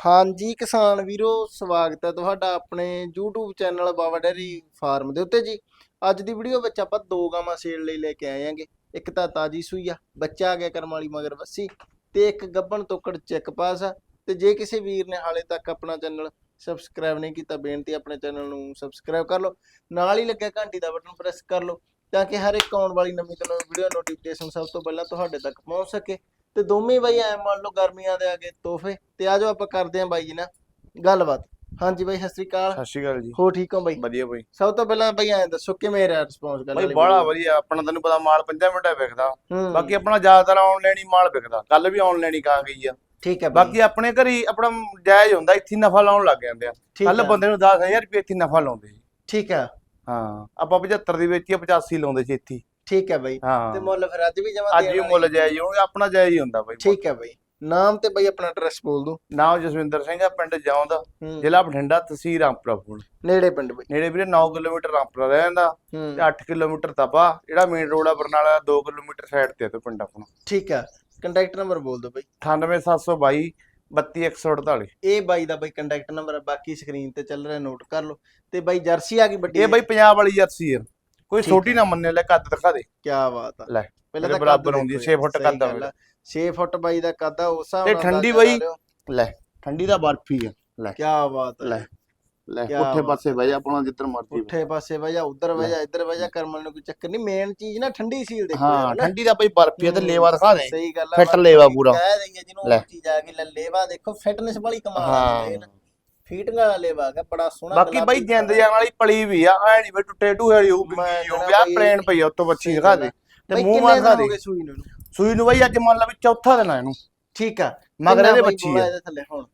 ਹਾਂਜੀ ਕਿਸਾਨ ਵੀਰੋ, ਸਵਾਗਤ ਹੈ ਤੁਹਾਡਾ ਆਪਣੇ YouTube channel Baba dairy farm ਦੇ ਉੱਤੇ ਜੀ। ਅੱਜ ਦੀ ਵੀਡੀਓ ਵਿੱਚ ਆਪਾਂ ਦੋ ਗਾਵਾਂ ਸੇਲ ਲਈ ਲੈ ਕੇ ਆਏ ਆਂਗੇ ਇੱਕ ਤਾਂ ਤਾਜੀ ਸੂਈ ਆ, ਬੱਚਾ ਆ ਗਿਆ ਕਰਮ ਵਾਲੀ ਮਗਰ ਵੱਸੀ ਤੇ ਇੱਕ ਗੱਬਣ ਤੋਕੜ ਚੈੱਕ ਪਾਸ ਆ। ਤੇ ਜੇ ਕਿਸੇ ਵੀਰ ਨੇ ਹਾਲੇ ਤੱਕ ਆਪਣਾ ਚੈਨਲ ਸਬਸਕ੍ਰਾਈਬ ਨਹੀਂ ਕੀਤਾ, ਬੇਨਤੀ ਆਪਣੇ ਚੈਨਲ ਨੂੰ ਸਬਸਕ੍ਰਾਈਬ ਕਰ ਲਓ। ਨਾਲ ਹੀ ਲੱਗਿਆ ਘੰਟੀ ਦਾ ਬਟਨ ਪ੍ਰੈਸ ਕਰ ਲਓ ਤਾਂ ਕਿ ਹਰ ਇੱਕ ਆਉਣ ਵਾਲੀ ਨਵੀਂ ਤੋਂ ਨਵੀਂ ਵੀਡੀਓ ਨੋਟੀਫਿਕੇਸ਼ਨ ਸਭ ਤੋਂ ਪਹਿਲਾਂ ਤੁਹਾਡੇ ਤੱਕ ਪਹੁੰਚ ਸਕੇ। ਤੇ ਦੋਵੇਂ ਬਾਈ ਐ ਮੰਨ ਲਓ ਗਰਮੀਆਂ ਦੇ ਆਗੇ ਤੋਹਫੇ ਤੇ ਆਜੋ ਆਪਾਂ ਕਰਦੇ ਆਂ ਬਾਈ ਜੀ ਨਾਲ ਗੱਲਬਾਤ। ਹਾਂਜੀ ਬਾਈ ਸਤਿ ਸ੍ਰੀ ਅਕਾਲ। ਸਤਿ ਸ਼੍ਰੀ ਅਕਾਲ ਜੀ। ਹੋ ਠੀਕ ਹੋ ਬਾਈ? ਵਧੀਆ ਬਾਈ। ਸਭ ਤੋਂ ਪਹਿਲਾਂ ਬਾਈ ਐਂ ਦੱਸੋ ਕਿਵੇਂ ਰਿਹਾ ਰਿਸਪੌਂਸ ਕਰ ਬਾਈ ਬੜਾ ਵਧੀਆ ਆਪਣਾ ਤੈਨੂੰ ਪਤਾ ਮਾਲ 5 ਮਿੰਟਾਂ ਵਿਕਦਾ ਹੂੰ। ਬਾਕੀ ਆਪਣਾ ਜ਼ਿਆਦਾਤਰ ਆਨਲਾਈਨ ਹੀ ਮਾਲ ਵਿਕਦਾ ਕੱਲ ਵੀ ਆਨਲਾਈਨ ਹੀ ਕਾ ਗਈ ਆ। ਠੀਕ ਹੈ ਬਾਈ। ਬਾਕੀ ਆਪਣੇ ਘਰੀ ਆਪਣਾ ਜਾਇਜ਼ ਹੁੰਦਾ ਇੱਥੇ ਹੀ ਨਫਾ ਲਾਉਣ ਲੱਗ ਜਾਂਦੇ ਆ। ਠੀਕ ਕੱਲ ਹੈ, ਬੰਦੇ ਨੂੰ 10000 ਰੁਪਏ ਇੱਥੇ ਹੀ ਨਫਾ ਲਾਉਂਦੇ ਸੀ। ਠੀਕ ਹੈ। ਹਾਂ ਆਪਾਂ 75 ਦੀ ਵੇਚੀ ਆ 85 ਲਾਉਂਦੇ ਸੀ ਇੱਥੇ ਹੀ। ਠੀਕ ਹੈ ਬਾਈ। ਤੇ ਹਾਂ ਮੁੱਲ ਫਿਰ ਅੱਜ ਵੀ ਜਮਾ ਅੱਜ ਵੀ ਮੁੱਲ ਜਾਇਜ਼ ਹੋਣਗੇ ਆਪਣਾ ਜਾਇਜ਼ ਹੀ ਹੁੰਦਾ ਬਾਈ ਠੀਕ ਹੈ ਬਾਈ। ਨਾਮ ਤੇ ਬਾਈ ਆਪਣਾ ਐਡਰੈਸ ਬੋਲ ਦੋ ਨਾਮ ਜਸਵਿੰਦਰ ਸਿੰਘ ਆ ਪਿੰਡ ਜੌਂਦ ਹੂੰ। ਜ਼ਿਲ੍ਹਾ ਬਠਿੰਡਾ ਤਹਿਸੀਲ ਰਾਮਪੁਰਾ ਫੂਲ ਨੇੜੇ ਪਿੰਡ ਬਾਈ। ਨੇੜੇ ਵੀਰੇ 9 ਕਿਲੋਮੀਟਰ ਰਾਮਪੁਰਾ ਰਹਿ ਜਾਂਦਾ ਹੂੰ। ਤੇ 8 ਕਿਲੋਮੀਟਰ ਤਪਾ ਜਿਹੜਾ ਮੇਨ ਰੋਡ ਆ ਬਰਨਾਲਾ 2 ਕਿਲੋਮੀਟਰ ਸਾਈਡ ਤੇ ਆ ਤੇ ਪਿੰਡ ਆਪਣਾ। ਠੀਕ ਹੈ। ਕੰਟੈਕਟ ਨੰਬਰ ਬੋਲ ਦੋ ਬਾਈ। 98722 32148 ਇਹ ਬਾਈ ਦਾ ਬਾਈ ਕੰਟੈਕਟ ਨੰਬਰ ਹੈ ਬਾਕੀ ਸਕਰੀਨ ਤੇ ਚੱਲ ਰਿਹਾ ਨੋਟ ਕਰ ਲਓ। ਤੇ ਬਾਈ ਜਰਸੀ ਆ ਗਈ ਵੱਡੀ ਇਹ ਬਈ ਪੰਜਾਬ ਵਾਲੀ ਜਰਸੀ ਆ। ਕੋਈ ਛੋਟੀ ਨਾ ਮੰਨੇ ਲੈ ਕੱਦ ਦਿਖਾ ਦੇ। ਕੀ ਬਾਤ ਆ। ਲੈ, ਪਹਿਲਾਂ ਤਾਂ ਬਰਾਬਰ ਕੱਦ ਆਉਂਦੀ ਹੈ, ਦੇਖੋ ਛੇ ਫੁੱਟ ਸਹੀ ਕੱਦ ਆ ਗੱਲ ਆ। 6 ਫੁੱਟ ਬਾਈ ਦਾ ਕੱਦ ਆ ਉਸ ਹਿਸਾਬ ਤੇ ਠੰਡੀ ਬਾਈ, ਲਾ। ਠੰਡੀ ਦਾ ਬਰਫੀ ਆ। ਲੈ। ਕੀ ਬਾਤ ਲੈ ਲੈ ਬਾਤ ਪਾਸੇ ਬਹਿ ਜਾ ਆਪਣਾ ਜਿੱਧਰ ਮਰਜ਼ੀ ਉੱਠੇ ਪਾਸੇ ਵਜਾ ਉਧਰ ਵਜਾ ਇੱਧਰ ਵਜਾ ਕਰਮਲ ਨੂੰ ਕੋਈ ਚੱਕਰ ਨਹੀਂ। ਮੇਨ ਚੀਜ਼ ਨਾ ਠੰਡੀ ਸੀਲ ਦੇਖੋ ਹਾਂ। ਠੰਡੀ ਦਾ ਬਈ ਬਰਫੀ ਆ ਤੇ ਲੇਵਾ ਦਿਖਾ ਦੇ। ਸਹੀ ਗੱਲ ਆ ਫਿੱਟ ਲੇਵਾ ਪੂਰਾ। ਕਹਿ ਦਈਏ ਜਿਹਨੂੰ ਚੀਜ਼ ਆ ਗਈ ਲੈ ਲੇਵਾ ਦੇਖੋ ਫਿਟਨੈਸ ਵਾਲੀ ਕਮਾਲ ਆ ਹਾਂ। ਫੀਟਿੰਗਾਂ ਵਾਲਾ ਲੇਵਾ ਹੈਗਾ ਬੜਾ ਸੋਹਣਾ ਬਾਕੀ ਬਈ ਜਿੰਦ ਜਾਨ ਵਾਲੀ ਪਲੀ ਵੀ ਆ ਐ ਨਹੀਂ ਬਈ ਟੁੱਟੇ ਟੂਹੇ ਵਾਲੀ ਉਹ ਮੈਂ ਬਿੱਗੀ ਉਹ ਕਹਿਣਾ ਵਿਆਹ ਬਈ ਪਲੇਨ ਪਈ ਆ ਉੱਤੋਂ ਬੱਚੀ ਦਿਖਾ ਦੇ। ਤੇ ਮੂੰਹ ਮਾਰ ਦਿਖਾ ਹੋ ਦੇ। ਸੂਈ ਨੂੰ? ਸੂਈ ਨੂੰ ਬਈ ਅੱਜ ਮੰਨ ਲਾ ਵੀ ਚੌਥਾ ਦਿਨ ਆ ਇਹਨੂੰ। ਠੀਕ ਆ। ਮਗਰ ਇਹਦੇ ਬੱਚੀ ਆ। ਇਹਦੇ ਥੱਲੇ ਹੁਣ।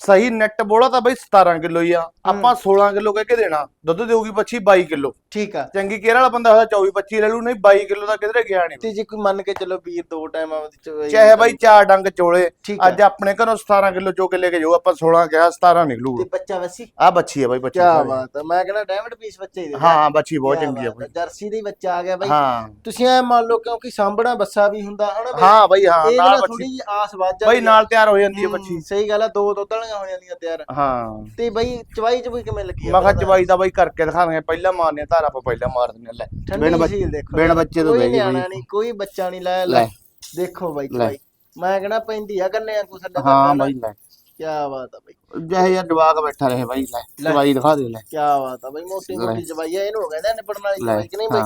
ਸਹੀ ਨੈਟ ਬੋਲਾ ਤਾਂ ਬਈ 17 ਕਿਲੋ ਹੀ ਆ। ਆਪਾਂ 16 ਕਿਲੋ ਕਹਿ ਕੇ ਦੇਣਾ। ਦੁੱਧ ਦੇਊਗੀ ਬੱਚੀ 22 ਕਿਲੋ। ਠੀਕ ਆ। ਚੰਗੀ ਕੇਰ ਵਾਲਾ ਬੰਦਾ ਹੋਇਆ 24 25 ਲੈ ਲੂ ਨਹੀਂ 22 ਕਿਲੋ ਦਾ ਕਿਧਰੇ ਗਿਆ ਨਹੀਂ ਤੇ ਜੇ ਕੋਈ ਮੰਨ ਕੇ ਚੱਲੋ ਵੀਰ ਦੋ ਟਾਈਮ ਆਵਦੀ ਚਾਹੇ ਬਾਈ ਚਾਰ ਡੰਗ ਚੋਲੇ। ਅੱਜ ਆਪਣੇ ਘਰੋਂ 17 ਕਿਲੋ ਚੋ ਕੇ ਲੈ ਕੇ ਜਾਓ ਆਪਾਂ 16 ਕਿਹਾ 17 ਨਿਕਲੂਗਾ ਤੇ ਬੱਚਾ ਵਸੀ? ਆ ਬੱਚੀ ਆ ਬਾਈ ਬੱਚੀ। ਕੀ। ਬਾਤ ਆ। ਮੈਂ ਕਹਿੰਦਾ ਡਾਇਮੰਡ ਪੀਸ ਬੱਚੇ ਦੇ। ਹਾਂ ਬੱਚੀ ਬਹੁਤ ਚੰਗੀ ਆ ਬਾਈ। ਜਰਸੀ ਦੇ ਬੱਚਾ ਆ ਗਿਆ ਬਾਈ। ਹਾਂ। ਤੁਸੀਂ ਐ ਮੰਨ ਲਓ ਕਿਉਂਕਿ ਸਾਂਭਣਾ ਬੱਸਾ ਵੀ ਹੁੰਦਾ ਹਨਾ ਬਾਈ? ਹਾਂ ਬਾਈ ਹਾਂ ਇਹ ਨਾਲ ਬੱਚੀ। ਥੋੜੀ ਆਸ ਵੱਜ ਬਾਈ ਨਾਲ ਤਿਆਰ ਹੋ ਜਾਂਦੀ ਹੈ ਬੱਚੀ। ਸਹੀ ਗੱਲ ਆ ਦੋ ਦੋ ਹੋ ਜਾਂਦੀਆਂ ਤਿਆਰ ਹਾਂ। ਤੇ ਬਾਈ ਚਵਾਈ ਚ ਵੀ ਕਿਵੇਂ ਲੱਗੀ ਆ? ਮੈਂ ਕਿਹਾ? ਚਵਾਈ ਦਾ ਬਾਈ ਕਰਕੇ ਦਿਖਾਵਾਂਗੇ ਪਹਿਲਾਂ ਮਾਰਨੇ ਧਾਰ ਆਪਾਂ ਪਹਿਲਾਂ ਮਾਰ ਹਾਂ, ਲੈ। ਬਿਨ ਬੱਚ- ਬਿਨ ਬੱਚੇ ਤੋਂ ਬਾਈ। ਨਹੀਂ ਕੋਈ ਬੱਚਾ ਨਹੀਂ ਲੈ ਲੈ। ਦੇਖੋ ਬਾਈ। ਚਵਾਈ। ਮੈਂ ਕਹਿੰਦਾ ਪੈਂਦੀ ਆ ਕੰਨੇ ਆ ਕੁਛ ਲੱਗਾ ਹਾਂ ਬਾਈ ਲੈ। ਕੀ ਬਾਤ ਆ ਬਾਈ। ਜਿਹੇ ਯਾਰ ਜਵਾਕ ਬੈਠਾ ਰਹੇ ਬਾਈ ਲੈ। ਚਵਾਈ ਦਿਖਾ ਦੇ ਲੈ। ਕੀ ਬਾਤ ਆ ਬਾਈ ਮੋਟੀ। ਮੋਟੀ ਚਵਾਈ ਆ। ਇਹਨੂੰ ਕਹਿੰਦੇ ਨਿਪੜਨ ਵਾਲੀ ਚਵਾਈ ਕਿ ਨਹੀਂ ਬਾਈ?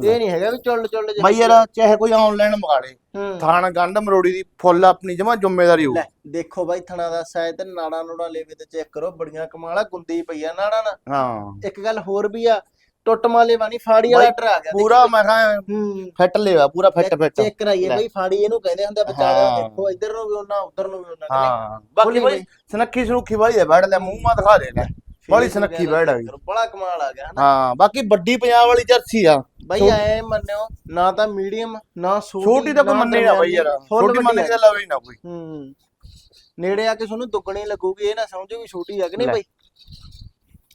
ਇਹ ਨਹੀਂ ਹੈਗਾ ਵੀ ਚੁੱਲ ਚੁੱਲ ਜਿਹੀ ਬਾਈ ਯਾਰ ਚਾਹੇ ਕੋਈ ਆਨਲਾਈਨ ਮੰਗਾ ਲੇ। ਹੂੰ। ਥਾਣ ਗੰਢ ਮਰੋੜੀ ਦੀ ਫੁੱਲ ਆਪਣੀ ਜਮਾ ਜ਼ਿੰਮੇਵਾਰੀ ਹੋਊ। ਲੈ ਦੇਖੋ ਬਾਈ ਥਣਾ ਦਾ ਸਾਇਦ ਨਾੜਾ ਨੂੜਾ ਲੇਵੇ ਤੇ ਚੈੱਕ ਕਰੋ ਬੜੀਆਂ ਕਮਾਲਾ ਗੁੰਦੀ ਪਈ ਆ ਨਾੜਾ ਨਾ ਹਾਂ। ਇੱਕ ਗੱਲ ਹੋਰ ਵੀ ਆ ਟੁੱਟ ਮਾਲੇ ਵਾਣੀ ਫਾੜੀ ਵਾਲਾ ਬਾਈ, ਗਿਆ ਪੂਰਾ ਮੈਂ ਕਿਹਾ ਹੂੰ। ਫਿੱਟ ਲਿਆ ਪੂਰਾ ਫਿੱਟ ਫਿੱਟ। ਚੈੱਕ ਕਰਾਈਏ ਲੈ। ਬਾਈ ਫਾੜੀ ਇਹਨੂੰ ਕਹਿੰਦੇ ਹੁੰਦੇ ਆ ਵਿਚਾਲੇ ਹਾਂ। ਦੇਖੋ ਇੱਧਰ ਨੂੰ ਵੀ ਉਹਨਾਂ ਉੱਧਰ ਨੂੰ ਵੀ ਉਹਨਾਂ ਹਾਂ। ਬਾਕੀ ਬਾਈ ਬਾਈ। ਸਨੱਖੀ ਸੁਨੱਖੀ ਬਾਈ ਹੈ ਬੈਠ ਲੈ ਮੂੰਹ ਮਾ ਦਿਖਾ ਦੇ ਲੈ ਬੜੀ ਸੁਨੱਖੀ ਬੈੜ ਆ ਗਈ। ਬੜਾ ਕਮਾਲ ਆ ਗਿਆ ਹਨਾ ਹਾਂ ਬਾਕੀ ਵੱਡੀ ਪੰਜਾਬ ਵਾਲੀ ਜਰਸੀ ਆ। ਬਾਈ ਐ ਮੰਨਿਓ ਨਾ ਤਾਂ ਮੀਡੀਅਮ ਨਾ ਛੋਟੀ ਛੋਟੀ ਤਾਂ ਕੋਈ ਮੰਨੇ ਨਾ ਬਾਈ ਯਾਰ। ਛੋਟੀ ਮੰਨੇ। ਤਾਂ ਲਵੇ ਨਾ ਕੋਈ। ਹੂੰ। ਨੇੜੇ ਆ ਕੇ ਤੁਹਾਨੂੰ ਦੁੱਗਣੀ ਲੱਗੂਗੀ ਇਹ ਨਾ ਸਮਝੋ ਵੀ ਛੋਟੀ ਆ ਕਿ ਨਹੀਂ। ਬਾਈ?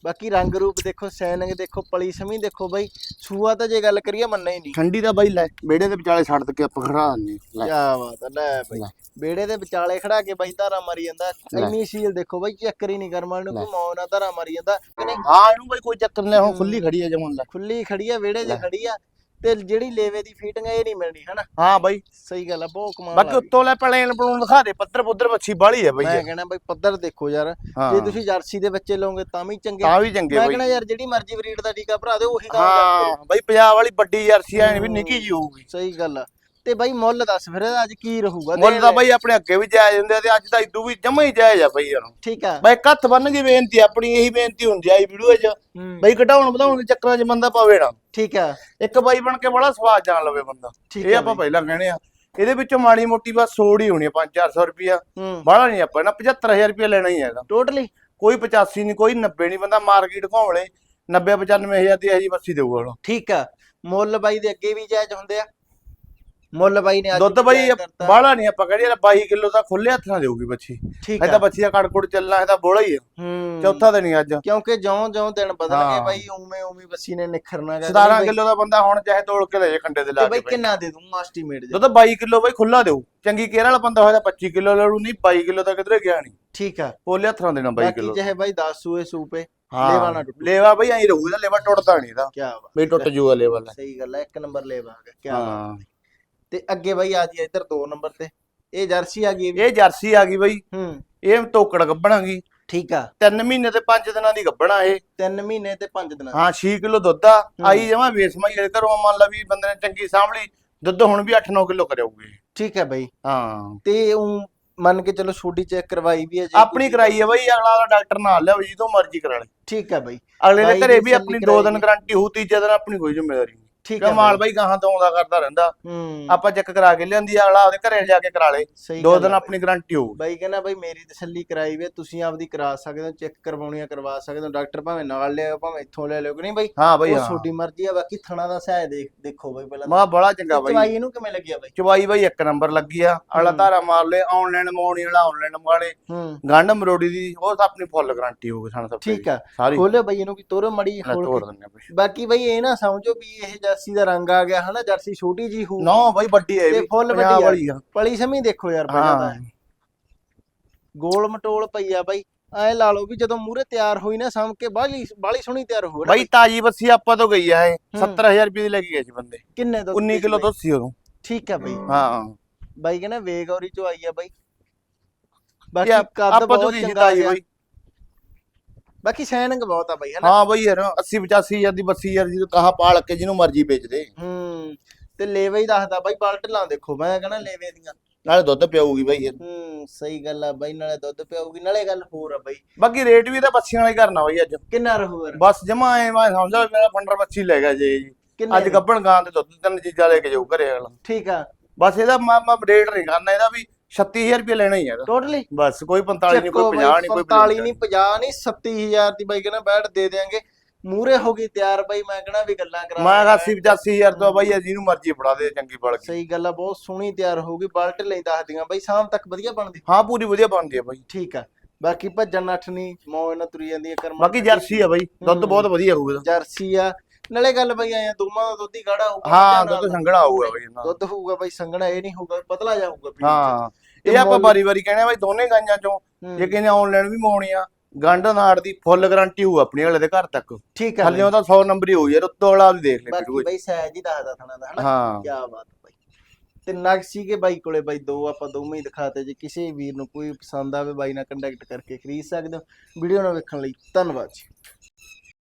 ਬਾਕੀ ਰੰਗ ਰੂਪ ਦੇਖੋ ਸੈਨਿੰਗ ਦੇਖੋ ਪਲੀ ਸਮੀ ਦੇਖੋ ਬਾਈ। ਸੂਆ ਤਾਂ ਜੇ ਗੱਲ ਕਰੀਏ ਮੰਨਣਾ ਹੀ ਨਹੀਂ। ਠੰਡੀ ਦਾ ਬਾਈ ਲੈ ਬੇੜੇ ਦੇ ਵਿਚਾਲੇ ਛੱਡ ਕੇ ਆਪਾਂ ਖੜਾ ਲੈ। ਕਿਆ ਬਾਤ ਆ ਲੈ ਬਾਈ। ਬੇੜੇ ਦੇ ਵਿਚਾਲੇ ਖੜਾ ਕੇ ਬਾਈ ਧਾਰਾ ਮਾਰੀ ਜਾਂਦਾ। ਇੰਨੀ ਸੀਲ ਦੇਖੋ ਬਾਈ ਚੱਕਰ ਹੀ ਨਹੀਂ ਕਰਮਲ ਨੂੰ। ਕੋਈ ਮੌਨ ਨਾਲ ਧਾਰਾ ਮਾਰੀ ਜਾਂਦਾ। ਕਿ ਹਾਂ ਇਹਨੂੰ ਬਾਈ ਕੋਈ ਚੱਕਰ ਨਹੀਂ ਹੁਣ ਖੁੱਲੀ ਖੜੀ ਆ ਜਮਨ ਲੈ। ਖੁੱਲੀ ਖੜੀ ਆ ਵਿਹੜੇ 'ਚ ਲੈ। ਖੜੀ ਆ। ਤੇ ਜਿਹੜੀ ਲੇਵੇ ਦੀ ਫੀਟਿੰਗ ਇਹ ਨਹੀਂ ਮਿਲਣੀ ਹਨਾ? ਹਾਂ ਬਾਈ। ਸਹੀ ਗੱਲ ਆ ਬਹੁਤ ਕਮਾਲ ਬਾਕੀ ਆ। ਉੱਤੋਂ ਲੈ ਪਲੇਨ ਪਲੂਨ ਦਿਖਾ ਦੇ ਪੱਤਰ ਪੁੱਤਰ ਮੱਛੀ ਬਾਲੀ ਹੈ ਬਾਈ। ਮੈਂ ਯਾਰ। ਕਹਿਣਾ ਬਾਈ ਪੱਧਰ ਦੇਖੋ ਯਾਰ ਹਾਂ। ਜੇ ਤੁਸੀਂ ਜਰਸੀ ਦੇ ਬੱਚੇ ਲਓਗੇ ਤਾਂ ਵੀ ਚੰਗੇ। ਤਾਂ ਵੀ ਚੰਗੇ ਮੈਂ ਬਾਈ। ਕਹਿਣਾ ਯਾਰ ਜਿਹੜੀ ਮਰਜ਼ੀ ਬਰੀਡ ਦਾ ਟੀਕਾ ਭਰਾ ਦਿਓ ਉਹੀ ਕੰਮ ਹਾਂ ਬਾਈ ਪੰਜਾਬ ਵਾਲੀ ਵੱਡੀ ਜਰਸੀ ਐ ਵੀ। ਨਿੱਕੀ ਜੀ ਹੋਊਗੀ। ਸਹੀ ਗੱਲ ਆ। ਤੇ ਬਾਈ ਮੁੱਲ ਦੱਸ ਫਿਰ ਇਹਦਾ ਅੱਜ ਕੀ ਰਹੂਗਾ? ਮੁੱਲ ਦੇ ਤਾਂ। ਬਾਈ ਆਪਣੇ ਅੱਗੇ ਵੀ ਜਾਇਜ਼ ਹੁੰਦੇ ਤੇ ਅੱਜ ਤਾਂ ਇਦੂ ਵੀ ਜਮਾ ਹੀ ਜਾਇਜ਼ ਆ ਬਾਈ ਯਾਰ ਠੀਕ ਆ। ਬਾਈ ਕੱਥ ਬੰਨ ਕੇ ਬੇਨਤੀ ਆਪਣੀ ਇਹੀ ਬੇਨਤੀ ਹੁੰਦੀ ਆ ਵੀਡੀਓ 'ਚ ਬਾਈ ਘਟਾਉਣ ਵਧਾਉਣ ਦੇ ਚੱਕਰਾਂ 'ਚ ਬੰਦਾ ਪਵੇ ਨਾ। ਠੀਕ ਆ। ਇੱਕ ਬਾਈ ਬਣ ਕੇ ਬੜਾ ਸਵਾਦ ਜਾਣ ਲਵੇ ਬੰਦਾ। ਇਹ ਆਪਾਂ। ਪਹਿਲਾਂ ਕਹਿੰਦੇ ਆ ਇਹਦੇ ਵਿੱਚੋਂ ਮਾੜੀ ਮੋਟੀ ਬਸ ਸੋੜ ਹੀ ਹੋਣੀ ਆ 5-400 ਰੁਪਿਆ ਬਾਹਲਾ ਨਹੀਂ ਆਪਾਂ ਨਾ 75000 ਰੁਪਿਆ ਲੈਣਾ ਹੀ ਹੈਗਾ। ਟੋਟਲੀ ਕੋਈ 85 ਨਹੀਂ ਕੋਈ 90 ਨਹੀਂ ਬੰਦਾ ਮਾਰਕੀਟ ਘੁੰਮ ਲੈ। 90 95000 ਦੀ ਇਹੀ ਬੱਸੀ ਦੇਊਗਾ ਹੁਣ। ਠੀਕ ਆ। ਮੁੱਲ ਬਾਈ ਦੇ ਅੱਗੇ ਵੀ ਜਾਇਜ਼ ਹੁੰਦੇ ਆ। ਮੁੱਲ ਬਾਈ ਨੇ ਅੱਜ ਦੁੱਧ ਬਾਈ। ਬਾਹਲਾ ਨਹੀਂ ਆਪਾਂ ਕਹਿੰਦੇ 22 ਕਿਲੋ ਤਾਂ ਖੁੱਲੇ ਹੱਥ ਨਾਲ ਦੇਊਗੀ ਬੱਚੀ ਠੀਕ ਤਾਂ ਬੱਚੀ ਦਾ ਕੜਕੁੜ ਚੱਲਣਾ ਇਹ ਤਾਂ ਬੋਲਾ ਹੀ ਹੂੰ। ਚੌਥਾ ਦਿਨ ਹੀ ਅੱਜ। ਕਿਉਂਕਿ ਜਿਉਂ ਜਿਉਂ ਦਿਨ ਬਦਲਗੇ ਹਾਂ। ਬਾਈ ਉਵੇਂ ਉਵੇਂ ਬੱਸੀ ਨੇ ਨਿਖਰਨਾ ਗਾ। 17 ਬਾਈ- ਕਿਲੋ ਦਾ ਬੰਦਾ ਹੁਣ ਚਾਹੇ ਤੋੜ ਕੇ ਲੈ ਜੇ ਖੰਡੇ ਤੇ ਲਾ ਕੇ ਬਾਈ। ਕਿੰਨਾ ਦੇ ਦੂੰ ਐਸਟੀਮੇਟ ਜੀ। ਦੁੱਧ 22 ਕਿਲੋ ਬਾਈ ਖੁੱਲਾ ਦੇਊ। ਚੰਗੀ ਕੇਅਰ ਵਾਲਾ ਬੰਦਾ ਹੋਇਆ ਤਾਂ 25 ਕਿਲੋ ਲੜੂ ਨਹੀਂ 22 ਕਿਲੋ ਤਾਂ ਕਿਧਰੇ ਗਿਆ ਨਹੀਂ। ਠੀਕ ਆ। ਪੋਲੇ ਹੱਥਾਂ ਦੇਣਾ 22 ਬਾਕੀ ਕਿਲੋ। ਜਿਹੇ ਬਾਈ 10 ਸੂਏ ਸੂਪੇ ਲੇਵਾ ਨਾ ਟੁੱਟੂ। ਲੇਵਾ ਬਾਈ ਐਂ ਰਹੂ ਇਹਦਾ ਲੇਵਾ ਟੁੱਟਦਾ ਨਹੀਂ ਇਹਦਾ। ਕੀ ਬਾਤ ਬਈ ਟੁੱਟ ਜੂਗਾ ਲੇਵਾ ਸਹੀ ਗੱਲ ਹੈ ਇੱਕ ਨੰਬਰ ਲੇਵਾ ਆ ਗਿਆ ਕੀ ਬਾਤ ਤੇ ਅੱਗੇ ਬਾਈ ਆ ਜੀ ਇੱਧਰ 2 ਨੰਬਰ ਤੇ। ਇਹ ਜਰਸੀ ਆ ਗਈ ਇਹ ਜਰਸੀ ਆ ਗਈ ਬਾਈ। ਹੂੰ। ਇਹ ਤੋਕੜ ਗੱਬਣਾਗੀ ਠੀਕ ਆ। 3 ਮਹੀਨੇ ਤੇ 5 ਦਿਨਾਂ ਦੀ ਗੱਬਣਾ ਇਹ। 3 ਮਹੀਨੇ ਤੇ 5 ਦਿਨਾਂ ਹਾਂ 6 ਕਿਲੋ ਦੁੱਧ ਆ। ਆਈ ਜਮਾ ਵੇਸਮਾ ਹੀ ਘਰੋਂ। ਮੰਨ ਲਾ ਵੀ ਬੰਦੇ ਨੇ ਚੰਗੀ ਸਾਂਭਲੀ। ਦੁੱਧ ਹੁਣ ਵੀ 8-9 ਕਿਲੋ ਕਰਿਆਊਗੀ ਠੀਕ ਹੈ ਬਾਈ। ਹਾਂ। ਤੇ ਉਹ ਮੰਨ ਕੇ ਚਲੋ ਛੋਟੀ ਚੈੱਕ ਕਰਵਾਈ ਵੀ ਹੈ ਜੇ ਆਪਣੀ ਕਰਾਈ ਹੈ ਬਾਈ। ਅਗਲਾ ਡਾਕਟਰ ਨਾਲ ਲਿਆਓ ਜਦੋਂ ਮਰਜ਼ੀ ਕਰਾ ਲੈ। ਠੀਕ ਹੈ ਬਾਈ। ਅਗਲੇ ਦੇ ਘਰੇ ਵੀ ਆਪਣੀ ਤਸੱਲੀ 2 ਕਰਾਈ ਦਿਨ। ਗਾਰੰਟੀ ਹੋਊ ਤੀਜੇ ਦਿਨ ਆਪਣੀ ਕੋਈ ਜ਼ਿੰਮੇਵਾਰੀ ਠੀਕ ਹੈ ਕਮਾਲ ਬਾਈ ਗਾਹਾਂ ਤੋਂ ਆਉਂਦਾ ਕਰਦਾ ਰਹਿੰਦਾ। ਹੂੰ। ਆਪਾਂ ਚੈੱਕ ਕਰਾ ਕੇ ਲਿਆਂਦੀ ਆ, ਅਗਲਾ ਉਹਦੇ ਘਰੇ ਜਾ ਕੇ ਕਰਾ ਲੇ। ਸਹੀ ਦੋ ਗੱਲ ਦਿਨ ਹੈ। ਆਪਣੀ ਗਾਰੰਟੀ ਹੋਊ। ਬਾਈ ਕਹਿੰਦਾ ਬਾਈ ਮੇਰੀ ਤਸੱਲੀ ਕਰਾਈ ਵੀ ਤੁਸੀਂ ਆਪਦੀ ਕਰਾ ਸਕਦੇ ਹੋ ਚੈੱਕ ਕਰਵਾਉਣੀ ਆ ਕਰਵਾ ਸਕਦੇ ਹੋ ਡਾਕਟਰ ਭਾਵੇਂ ਨਾਲ ਲਿਆਓ ਭਾਵੇਂ ਇੱਥੋਂ ਲੈ ਲਿਓ ਕਿ ਨਹੀਂ ਬਾਈ? ਹਾਂ ਬਾਈ ਉਹ ਹਾਂ। ਤੁਹਾਡੀ ਮਰਜ਼ੀ ਆ ਬਾਕੀ ਥਣਾ ਦਾ ਸਹਾਇ ਦੇਖ ਦੇਖੋ ਬਾਈ ਪਹਿਲਾਂ ਮਾ ਬੜਾ ਚੰਗਾ ਬਾਈ। ਚਵਾਈ ਇਹਨੂੰ ਕਿਵੇਂ ਲੱਗਿਆ ਬਾਈ? ਚਵਾਈ ਬਾਈ ਇੱਕ ਨੰਬਰ ਲੱਗੀ ਆ। ਅਗਲਾ ਹੂੰ। ਧਾਰਾ ਮਾਰ ਲੇ ਆਨਲਾਈਨ ਮੋਣੀ ਵਾਲਾ ਆਨਲਾਈਨ ਵਾਲੇ ਹੂੰ। ਗੰਢ ਮਰੋੜੀ ਦੀ ਉਹ ਤਾਂ ਆਪਣੀ ਫੁੱਲ ਗਾਰੰਟੀ ਹੋਊਗੀ ਸਾਨੂੰ ਸਭ ਠੀਕ ਆ। ਸਾਰੀ। ਖੋਲਿਓ ਬਾਈ ਇਹਨੂੰ ਵੀ ਤੋਰੋ ਮੜੀ ਲੈ ਖੋਲ ਤੋੜ ਕੇ। ਆ ਬਾਈ। ਬਾਕੀ ਬਾਈ ਇਹ ਨਾ ਸਮਝੋ ਵੀ ਇਹ ਜਰਸੀ ਦਾ ਰੰਗ ਆ ਗਿਆ ਹਨਾ? ਜਰਸੀ ਛੋਟੀ ਜੀ ਹੋ ਨਾ ਬਾਈ ਵੱਡੀ ਹੈ ਇਹ ਤੇ ਫੁੱਲ ਵੱਡੀ। ਵਾਲੀ ਆ। ਪਲੀ ਸਮੀ ਦੇਖੋ ਯਾਰ ਪਹਿਲਾਂ ਤਾਂ ਗੋਲ ਮਟੋਲ ਪਈ ਆ ਬਾਈ। ਐ ਲਾ ਲਓ ਵੀ ਜਦੋਂ ਮੂਰੇ ਤਿਆਰ ਹੋਈ ਨਾ ਸਾਂਭ ਕੇ ਬਾਲੀ ਬਾਲੀ ਸੋਹਣੀ ਤਿਆਰ ਹੋ ਬਾਈ ਤਾਜੀ ਬੱਸੀ ਆਪਾਂ ਤੋਂ ਗਈ ਆ ਇਹ। ਹੂੰ। 70000 ਰੁਪਏ ਦੀ ਲੈ ਕੇ ਗਏ ਸੀ ਬੰਦੇ। ਕਿੰਨੇ ਦੁੱਧ 19 ਦੀ ਕਿਲੋ? ਦੁੱਧ ਸੀ ਉਦੋਂ। ਠੀਕ ਆ ਬਾਈ। ਹਾਂ। ਬਾਈ ਕਹਿੰਦਾ ਵੇਗ ਔਰੀ ਚੋਂ ਆਈ ਆ ਬਾਈ। ਬਾਕੀ ਕੱਦ ਬਹੁਤ ਚੰਗਾ ਆ। ਬਾਈ। ਬਾਕੀ ਸ਼ਾਇਨਿੰਗ ਬਹੁਤ ਆ ਬਾਈ ਹਨਾ ਹਾਂ ਬਾਈ ਯਾਰ 80 85000 ਦੀ ਬੱਸੀ ਯਾਰ ਜਿਹਨੂੰ ਕਹਾ ਪਾਲ ਕੇ ਜਿਹਨੂੰ ਮਰਜ਼ੀ ਵੇਚ ਦੇ। ਹੂੰ ਤੇ ਲੇਵੇ ਹੀ ਦੱਸਦਾ ਬਾਈ ਬਲਟ ਲਾਂ ਦੇਖੋ ਮੈਂ ਕਹਿੰਦਾ ਲੇਵੇ ਦੀਆਂ। ਨਾਲੇ ਦੁੱਧ ਪਿਆਊਗੀ ਬਾਈ ਯਾਰ। ਹੂੰ ਸਹੀ ਗੱਲ ਆ ਬਾਈ ਨਾਲੇ ਦੁੱਧ ਪਿਆਊਗੀ ਨਾਲੇ ਗੱਲ ਹੋਰ ਆ ਬਾਈ। ਬਾਕੀ ਰੇਟ ਵੀ ਤਾਂ ਬੱਸੀਆਂ ਵਾਲਾ ਹੀ ਕਰਨਾ ਬਾਈ ਅੱਜ। ਕਿੰਨਾ ਰਹੂ ਯਾਰ? ਬਸ ਜਮਾ ਐ ਮੈਂ ਸਮਝਦਾ ਮੇਰਾ ਫੰਡਰ ਬੱਚੀ ਲੈ ਗਿਆ ਜੇ। ਜੀ ਅੱਜ ਦੀ? ਗੱਬਣ ਗਾਂ ਤੇ ਦੁੱਧ ਤਿੰਨ ਚੀਜ਼ਾਂ ਲੈ ਕੇ ਜਾਊ ਘਰੇ ਅਗਲਾ। ਠੀਕ ਆ। ਬਸ ਇਹਦਾ ਮੈਂ ਮੈਂ ਰੇਟ ਨਹੀਂ ਕਰਨਾ ਇਹਦਾ ਵੀ 36000 ਰੁਪਏ ਲੈਣਾ ਹੀ ਹੈਗਾ। ਟੋਟਲੀ ਬਸ ਕੋਈ 45 ਨਹੀਂ ਕੋਈ 50 ਨਹੀਂ ਕੋਈ 45 ਨਹੀਂ 50 ਨਹੀਂ 37000 ਦੀ ਬਾਈ ਕਹਿੰਦਾ ਬੈਠ ਦੇ ਦੇਾਂਗੇ ਮੂਰੇ ਹੋ ਗਈ ਤਿਆਰ ਬਾਈ ਮੈਂ ਕਹਿੰਦਾ ਵੀ ਗੱਲਾਂ ਕਰਾ ਮੈਂ ਕੇ 80 85000 ਤੋਂ ਬਾਈ ਜਿਹਨੂੰ ਮਰਜ਼ੀ ਫੜਾ ਦੇ ਚੰਗੀ ਬਲ ਸਹੀ ਗੱਲ ਆ ਬਹੁਤ ਸੋਹਣੀ ਤਿਆਰ ਹੋਊਗੀ ਬਲਟ ਲਈ ਦੱਸਦੀਆਂ ਬਾਈ ਸ਼ਾਮ ਤੱਕ ਵਧੀਆ ਬਣਦੀ। ਹਾਂ ਪੂਰੀ ਵਧੀਆ ਬਣਦੀ ਹੈ ਬਾਈ। ਠੀਕ ਆ ਬਾਕੀ ਭੱਜਣ ਨੱਠ ਨਹੀਂ ਮੌਜ ਨਾਲ ਤੁਰੀ ਜਾਂਦੀ ਹੈ ਕਰਮ ਬਾਕੀ ਜਰਸੀ ਆ ਬਾਈ ਦੁੱਧ ਹੂੰ। ਬਹੁਤ ਵਧੀਆ ਹੋਊਗਾ। ਜਰਸੀ ਆ ਨਾਲੇ ਗੱਲ ਬਾਈ ਆਇਆ ਦੋਵਾਂ ਦਾ ਦੁੱਧ ਹੀ ਗਾੜਾ ਹੋਊਗਾ ਹਾਂ ਦੁੱਧ ਸੰਘਣਾ ਹੋਊਗਾ ਬਾਈ ਇਹਨਾਂ ਦਾ। ਦੁੱਧ ਹੋਊਗਾ ਬਾਈ ਸੰਘਣਾ ਇਹ ਨਹੀਂ ਹੋਊਗਾ ਪਤਲਾ ਜਾਊਗਾ ਪੀਣ ਚ। ਹਾਂ ਇਹ ਆਪਾਂ ਬਾਰੀ ਬਾਰੀ ਕਹਿੰਦੇ ਆ ਬਾਈ ਦੋਨੇ ਗਾਈਆਂ ਚੋਂ ਹੂੰ, ਜੇ ਕਹਿੰਦੇ ਆਨਲਾਈਨ ਵੀ ਮੋਣੀ ਆ ਗੰਢ ਨਾੜ ਦੀ ਫੁੱਲ ਗਾਰੰਟੀ ਹੋਊ ਆਪਣੀ ਵਾਲੇ ਦੇ ਘਰ ਤੱਕ। ਠੀਕ ਆ ਥੱਲਿਓਂ ਤਾਂ 100 ਨੰਬਰ ਹੀ ਹੋਊ ਯਾਰ ਉੱਤੋਂ ਵਾਲਾ ਵੀ ਦੇਖ ਲੈ ਬਾਕੀ ਵੀਡੀਓ ਬਾਈ ਸਹਿਜ ਹੀ ਦੱਸਦਾ ਥਣਾ ਦਾ ਹਨਾ? ਹਾਂ। ਕੀ ਬਾਤ ਹੈ ਬਾਈ। ਤੇ ਨਗ ਸੀਗੇ ਬਾਈ ਕੋਲੇ ਬਾਈ ਦੋ ਆਪਾਂ ਦੋਵੇਂ ਹੀ ਦਿਖਾਤੇ ਜੇ ਕਿਸੇ ਵੀਰ ਨੂੰ ਕੋਈ ਪਸੰਦ ਆਵੇ ਬਾਈ ਨਾਲ ਕੰਟੈਕਟ ਕਰਕੇ ਖਰੀਦ ਸਕਦੇ ਹੋ। ਵੀਡੀਓ ਨੂੰ ਵੇਖਣ ਲਈ ਧੰਨਵਾਦ ਜੀ।